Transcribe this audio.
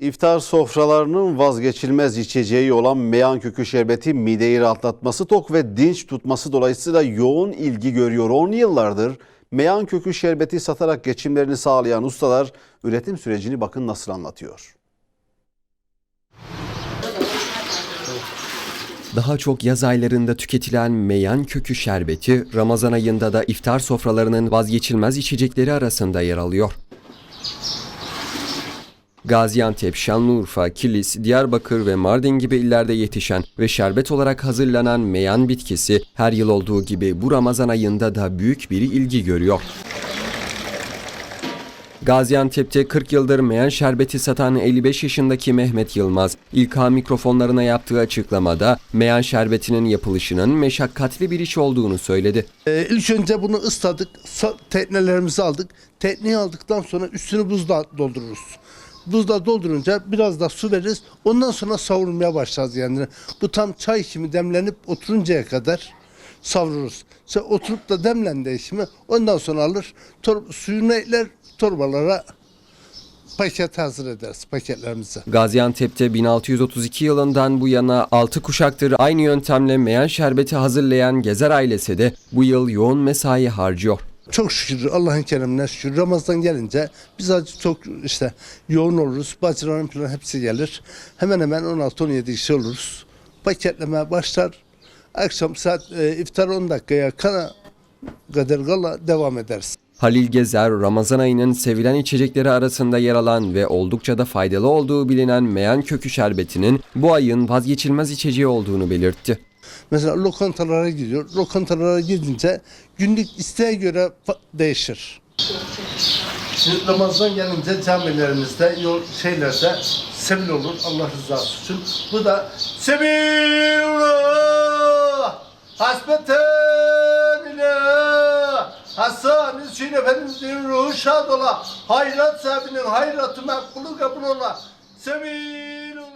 İftar sofralarının vazgeçilmez içeceği olan meyan kökü şerbeti mideyi rahatlatması, tok ve dinç tutması dolayısıyla yoğun ilgi görüyor. 10 yıllardır meyan kökü şerbeti satarak geçimlerini sağlayan ustalar üretim sürecini bakın nasıl anlatıyor. Daha çok yaz aylarında tüketilen meyan kökü şerbeti, Ramazan ayında da iftar sofralarının vazgeçilmez içecekleri arasında yer alıyor. Gaziantep, Şanlıurfa, Kilis, Diyarbakır ve Mardin gibi illerde yetişen ve şerbet olarak hazırlanan meyan bitkisi her yıl olduğu gibi bu Ramazan ayında da büyük bir ilgi görüyor. Gaziantep'te 40 yıldır meyan şerbeti satan 55 yaşındaki Mehmet Yılmaz, İlka mikrofonlarına yaptığı açıklamada meyan şerbetinin yapılışının meşakkatli bir iş olduğunu söyledi. Ee, ilk önce bunu ısladık, teknelerimizi aldık. Tekneyi aldıktan sonra üstünü buzla doldururuz. Buzla doldurunca biraz da su veririz. Ondan sonra savurmaya başlarız yani. Bu tam çay kimi demlenip oturuncaya kadar savururuz. İşte oturup da demlendi şimdi ondan sonra alır tor- suyunu ekler torbalara paket hazır ederiz paketlerimizi. Gaziantep'te 1632 yılından bu yana 6 kuşaktır aynı yöntemle meyan şerbeti hazırlayan Gezer ailesi de bu yıl yoğun mesai harcıyor. Çok şükür Allah'ın keremine şükür Ramazan gelince biz acı çok işte yoğun oluruz. Bacıların falan hepsi gelir. Hemen hemen 16-17 kişi oluruz. Paketleme başlar. Akşam saat e, iftar 10 dakikaya kana kadar gala devam ederiz. Halil Gezer, Ramazan ayının sevilen içecekleri arasında yer alan ve oldukça da faydalı olduğu bilinen meyan kökü şerbetinin bu ayın vazgeçilmez içeceği olduğunu belirtti. Mesela lokantalara gidiyor. Lokantalara gidince günlük isteğe göre değişir. Şimdi Ramazan gelince camilerimizde, yol şeylerde sebil olur Allah rızası için. Bu da sebilullah hasbeten ilah Hasan Hüseyin Efendimizin ruhu şad ola. Hayrat sahibinin hayratı makbulu kabul ola. Sebil